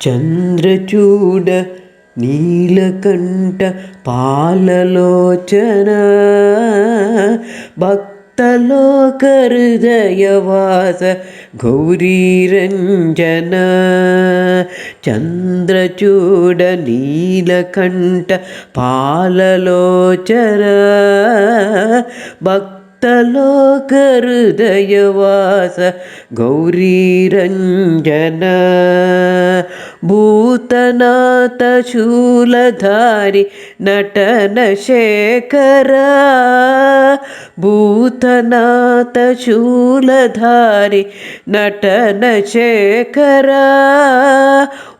చంద్రచూడ నీలకంఠ పాలలోచన భక్తలోక హృదయవాస గౌరీరంజన చంద్రచూడ నీలకంఠ పాలలోచన భక్త భక్తలోక హృదయవాస గౌరీరంజన భూతనాథ శూలధారి నటన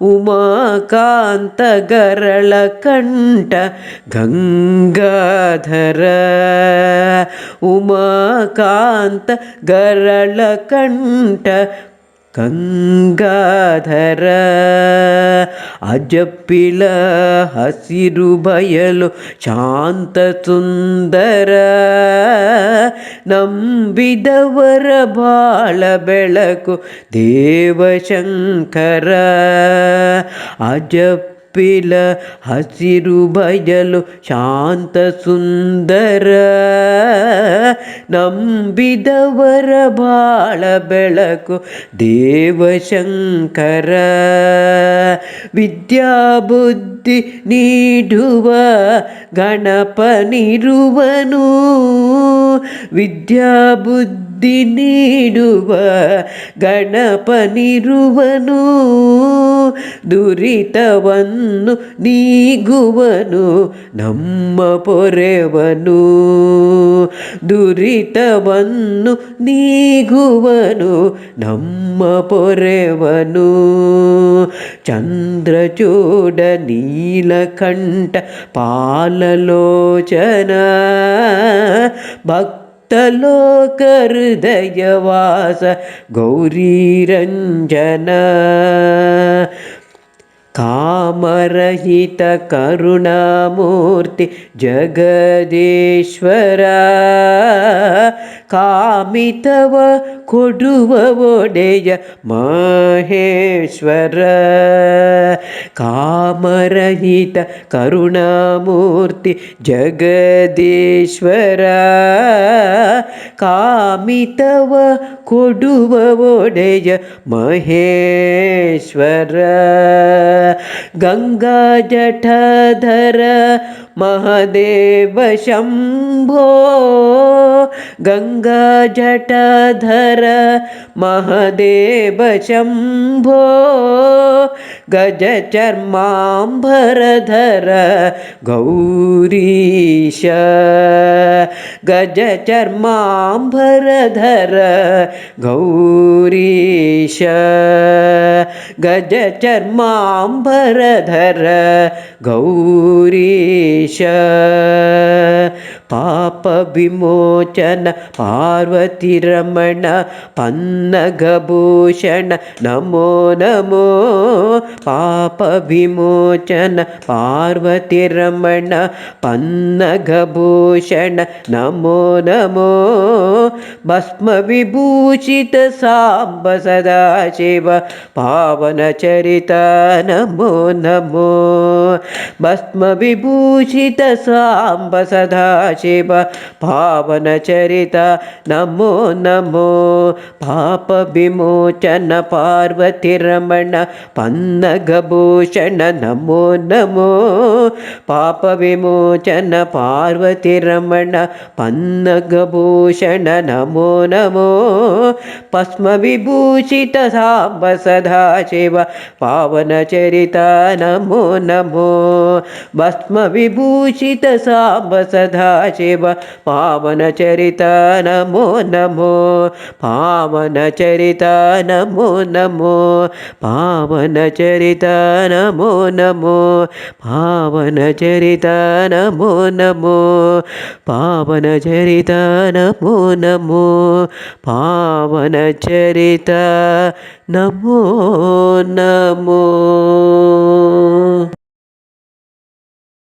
உமாகாந்தகரளகண்ட கங்காதர. உமாகாந்த கரளகண்ட ಗಂಗಾಧರ ಅಜಪ್ಪಿಳ ಹಸಿರು ಬಯಲು ಶಾಂತ ಸುಂದರ ನಂಬಿದವರ ಬಾಳ ಬೆಳಕು ದೇವಶಂಕರ ಅಜಪ್ಪ ಕಪಿಲ ಹಸಿರು ಬಯಲು ಶಾಂತ ಸುಂದರ ನಂಬಿದವರ ಬಾಳ ಬೆಳಕು ದೇವಶಂಕರ. ವಿದ್ಯಾಬುದ್ಧಿ ನೀಡುವ ಗಣಪನಿರುವನು. ವಿದ್ಯಾಬುದ್ಧಿ ನೀಡುವ ಗಣಪನಿರುವನು ದುರಿತವನ್ನು ನೀಗುವನು ನಮ್ಮ ಪೊರೆವನು ದುರಿತವನ್ನು ನೀಗುವನು ನಮ್ಮ ಪೊರೆವನು ಚಂದ್ರಚೂಡ ನೀಲಕಂಠ ಪಾಲಲೋಚನ ಭಕ್ತ तलोकहृदयवास गौरीरञ्जन का കാമരഹിത കരുണാമൂർത്തി ജഗദീശ്വര. കാമിതവ കൊടുവ ഒടയ മഹേശ്വര. കാമരഹിത കരുണാമൂർത്തി ജഗദീശ്വര. കാമിതവ കൊടുവ ഒടയ മഹേശ്വര गङ्गाजठधर जट महदेव शम्भो। गङ्गा महदेव शम्भो। गज गौरीश। भर गौरीश। गौरिश धर गौरीश। पा पापविमोचन पार्वतिरमण पन्नगभूषण नमो नमो पापविमोचन पार्वतिरमण पन्नगभूषण नमो नमो भस्मविभूषित साम्ब सदा शिव पावनचरित नमो नमो भस्मविभूषित साम्ब सदा शिव పావన చరిత నమో నమో. పాప విమోచన పార్వతి రమణ పన్నగభూషణ నమో నమో. పాప విమోచన పార్వతి రమణ పన్నగభూషణ నమో నమో. పస్మ విభూషిత సాంబ సదా శివ పావన చరిత నమో నమో. భస్మ విభూషిత సాంబ సదా పావన చరిత నమో నమో పావన చరిత నమో నమో పావన చరిత నమో నమో పావన చరిత నమో నమో పావన చరిత నమో నమో పావన చరిత నమో నమో.